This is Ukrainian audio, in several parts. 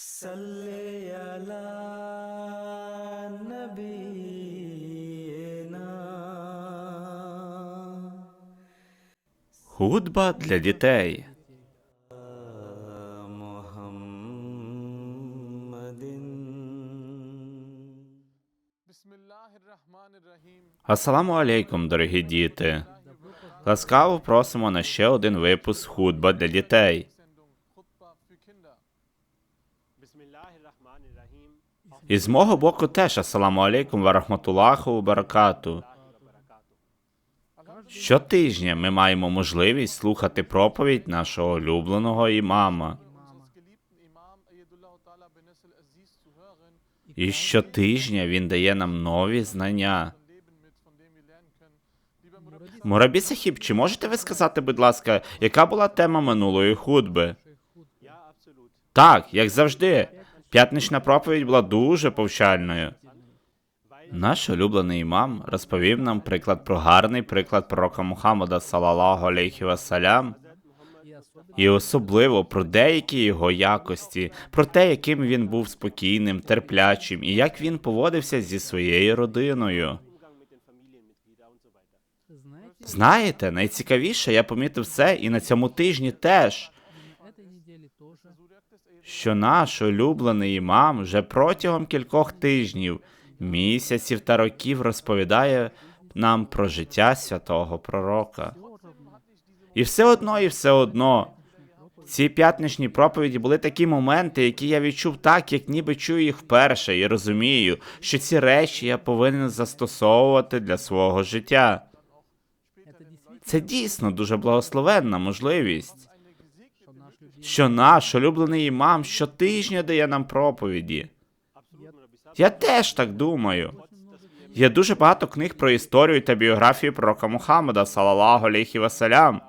صل على نبينا Худба для дітей. محمد Асаламу алейкум, дорогі діти. Ласкаво просимо на ще один випуск худба для дітей. І з мого боку теж асаламу алейкум варахматулаху ва баракату. Щотижня ми маємо можливість слухати проповідь нашого улюбленого імама. І щотижня він дає нам нові знання. Мурабі Сахіб, чи можете ви сказати, будь ласка, яка була тема минулої худби? Так, як завжди. П'ятнична проповідь була дуже повчальною. Наш улюблений імам розповів нам приклад про гарний приклад пророка Мухаммада, салалаху алейхі вассалям, і особливо про деякі його якості, про те, яким він був спокійним, терплячим, і як він поводився зі своєю родиною. Знаєте, найцікавіше, я помітив це і на цьому тижні теж. Що наш улюблений імам вже протягом кількох тижнів, місяців та років розповідає нам про життя святого пророка. І все одно, і все одно. Ці п'ятничні проповіді були такі моменти, які я відчув так, як ніби чую їх вперше, і розумію, що ці речі я повинен застосовувати для свого життя. Це дійсно дуже благословенна можливість, що наш улюблений імам щотижня дає нам проповіді. Я теж так думаю. Є дуже багато книг про історію та біографію пророка Мухаммада, салалаху алейхі васалям.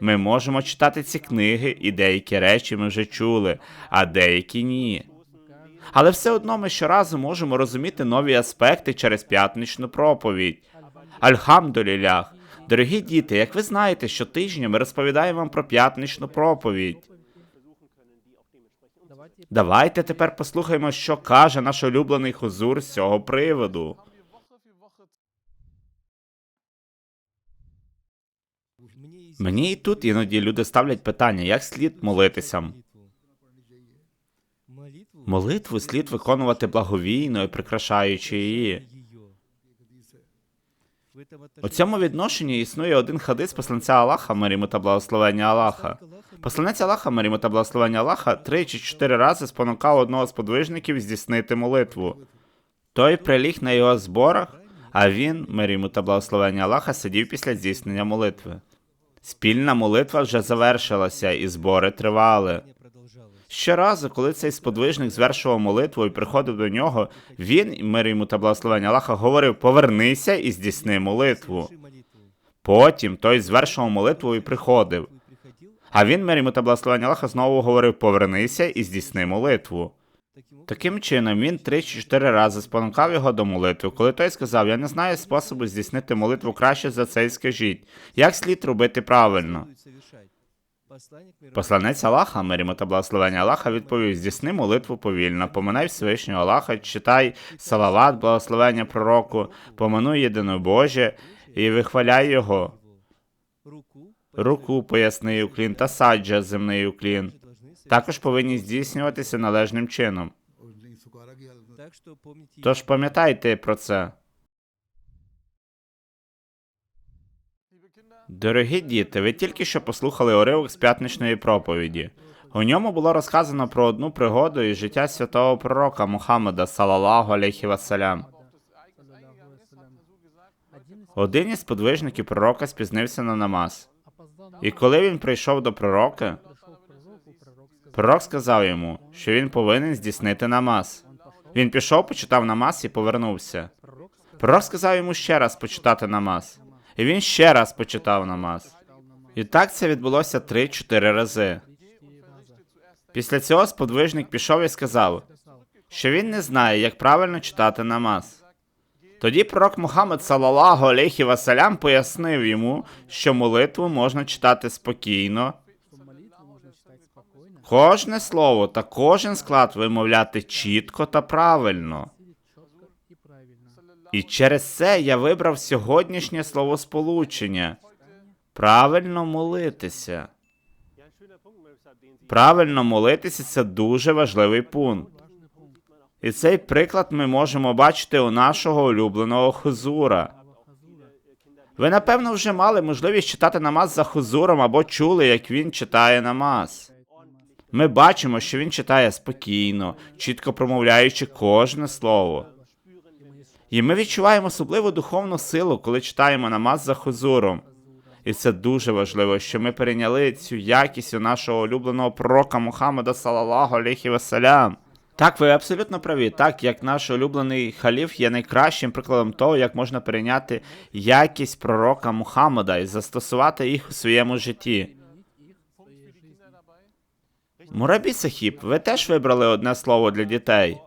Ми можемо читати ці книги, і деякі речі ми вже чули, а деякі ні. Але все одно ми щоразу можемо розуміти нові аспекти через п'ятничну проповідь. Альхамдулілях. Дорогі діти, як ви знаєте, щотижня ми розповідаємо вам про п'ятничну проповідь. Давайте тепер послухаємо, що каже наш улюблений хузур з цього приводу. Мені і тут іноді люди ставлять питання, як слід молитися. Молитву слід виконувати благовійно і прикрашаючи її. У цьому відношенні існує один хадис посланця Аллаха, миріму та благословення Аллаха. Посланець Аллаха, миріму та благословення Аллаха, три чи чотири рази спонукав одного з подвижників здійснити молитву. Той приліг на його зборах, а він, миріму та благословення Аллаха, сидів після здійснення молитви. Спільна молитва вже завершилася, і збори тривали. Щоразу, коли цей сподвижник звершував молитву і приходив до нього, він, мир йому та благословення Аллаха, говорив: Повернися і здійсни молитву. Потім той звершував молитву і приходив. А він, мир йому та благословення Аллаха, знову говорив: Повернися і здійсни молитву. Таким чином, він три чи чотири рази спонукав його до молитви. Коли той сказав: Я не знаю способу здійснити молитву краще за це, і скажіть, як слід робити правильно. Посланець Аллаха, мир йому та благословення Аллаха, відповів: здійсни молитву повільно, поминай Всевишнього Аллаха, читай салават, благословення пророку, поминуй єдинобожє і вихваляй його. Руку поясний уклін та саджа земний уклін. Також повинні здійснюватися належним чином. Тож пам'ятайте про це. Дорогі діти, ви тільки що послухали уривок з п'ятничної проповіді. У ньому було розказано про одну пригоду із життя святого пророка Мухаммада, салалаху алейхі вассалям. Один із подвижників пророка спізнився на намаз. І коли він прийшов до пророка, пророк сказав йому, що він повинен здійснити намаз. Він пішов, почитав намаз і повернувся. Пророк сказав йому ще раз почитати намаз. І він ще раз почитав намаз. І так це відбулося три-чотири рази. Після цього сподвижник пішов і сказав, що він не знає, як правильно читати намаз. Тоді пророк Мухаммед салалаху алейхі васалям пояснив йому, що молитву можна читати спокійно, Кожне слово та кожен склад вимовляти чітко та правильно. І через це я вибрав сьогоднішнє словосполучення правильно молитися. Правильно молитися це дуже важливий пункт. І цей приклад ми можемо бачити у нашого улюбленого Хузура. Ви напевно вже мали можливість читати намаз за Хузуром або чули, як він читає намаз. Ми бачимо, що він читає спокійно, чітко промовляючи кожне слово. І ми відчуваємо особливу духовну силу, коли читаємо намаз за Хузуром. І це дуже важливо, що ми перейняли цю якість у нашого улюбленого пророка Мухаммада салаллаху алейхі вассалям. Так, ви абсолютно праві. Так, як наш улюблений халіф є найкращим прикладом того, як можна перейняти якість пророка Мухаммада і застосувати їх у своєму житті. Мурабі Сахіб, ви теж вибрали одне слово для дітей.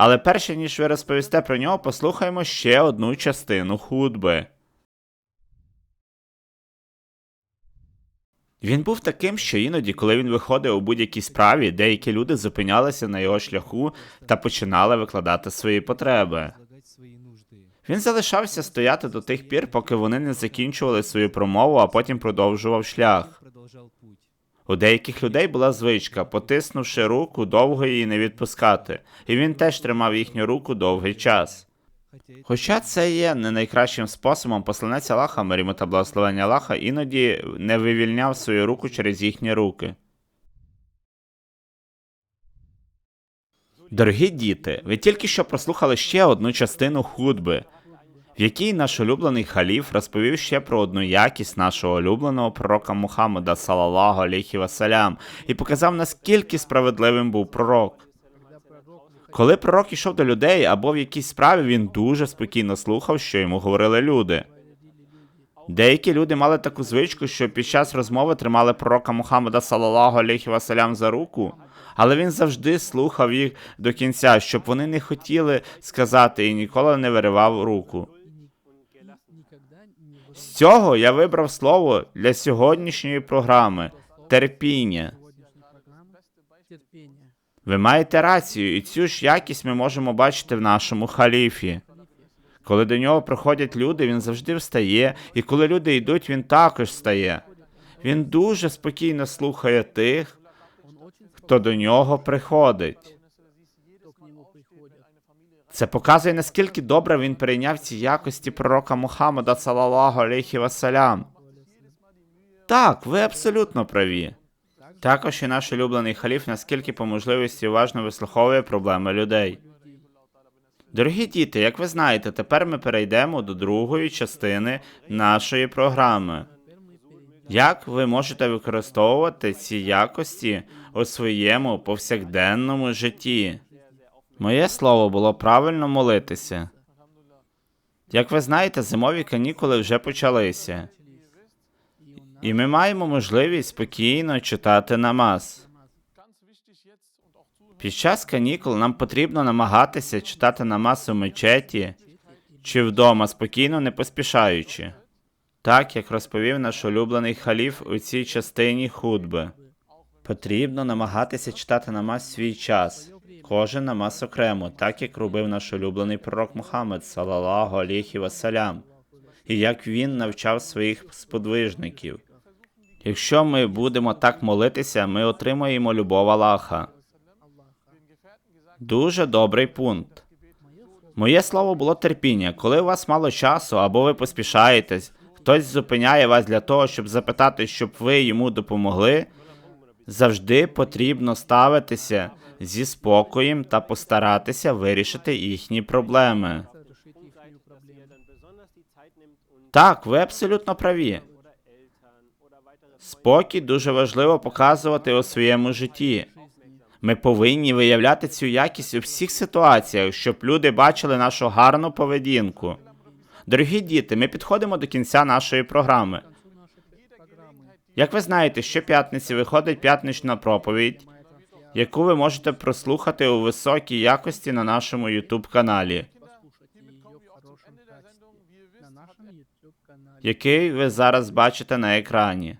Але перше ніж ви розповісте про нього, послухаємо ще одну частину худби. Він був таким, що іноді, коли він виходив у будь-якій справі, деякі люди зупинялися на його шляху та починали викладати свої потреби. Він залишався стояти до тих пір, поки вони не закінчували свою промову, а потім продовжував шлях. У деяких людей була звичка, потиснувши руку, довго її не відпускати, і він теж тримав їхню руку довгий час. Хоча це є не найкращим способом, посланець Аллаха, мир та благословення Аллаха, іноді не вивільняв свою руку через їхні руки. Дорогі діти, ви тільки що прослухали ще одну частину худби, в якій наш улюблений халіф розповів ще про одну якість нашого улюбленого пророка Мухаммада, салаллаху алейхі васалям, і показав, наскільки справедливим був пророк. Коли пророк ішов до людей або в якійсь справі, він дуже спокійно слухав, що йому говорили люди. Деякі люди мали таку звичку, що під час розмови тримали пророка Мухаммада салаллаху алейхі васалям за руку, але він завжди слухав їх до кінця, щоб вони не хотіли сказати і ніколи не виривав руку. З цього я вибрав слово для сьогоднішньої програми терпіння. Ви маєте рацію, і цю ж якість ми можемо бачити в нашому халіфі. Коли до нього приходять люди, він завжди встає, і коли люди йдуть, він також встає. Він дуже спокійно слухає тих, хто до нього приходить. Це показує, наскільки добре він перейняв ці якості пророка Мухаммада, салаллаху алейхі вассалям. Так, ви абсолютно праві. Також і наш улюблений халіф, наскільки по можливості уважно вислуховує проблеми людей. Дорогі діти, як ви знаєте, тепер ми перейдемо до другої частини нашої програми. Як ви можете використовувати ці якості у своєму повсякденному житті? Моє слово було правильно молитися. Як ви знаєте, зимові канікули вже почалися, і ми маємо можливість спокійно читати намаз. Під час канікул нам потрібно намагатися читати намаз у мечеті чи вдома, спокійно не поспішаючи. Так, як розповів наш улюблений халіф у цій частині худби. Потрібно намагатися читати намаз свій час, кожен намаз окремо, так як робив наш улюблений пророк Мухаммед, салаллаху алейхі вассалям, і як він навчав своїх сподвижників. Якщо ми будемо так молитися, ми отримаємо любов Аллаха. Дуже добрий пункт. Моє слово було терпіння. Коли у вас мало часу або ви поспішаєтесь, хтось зупиняє вас для того, щоб запитати, щоб ви йому допомогли. Завжди потрібно ставитися зі спокоєм та постаратися вирішити їхні проблеми. Так, ви абсолютно праві. Спокій дуже важливо показувати у своєму житті. Ми повинні виявляти цю якість у всіх ситуаціях, щоб люди бачили нашу гарну поведінку. Дорогі діти, ми підходимо до кінця нашої програми. Як ви знаєте, щоп'ятниці виходить п'ятнична проповідь, яку ви можете прослухати у високій якості на нашому YouTube каналі, який ви зараз бачите на екрані.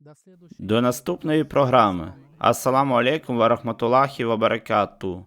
До До наступної програми. Ассаламу алейкум ва рахматуллахі ва баракату.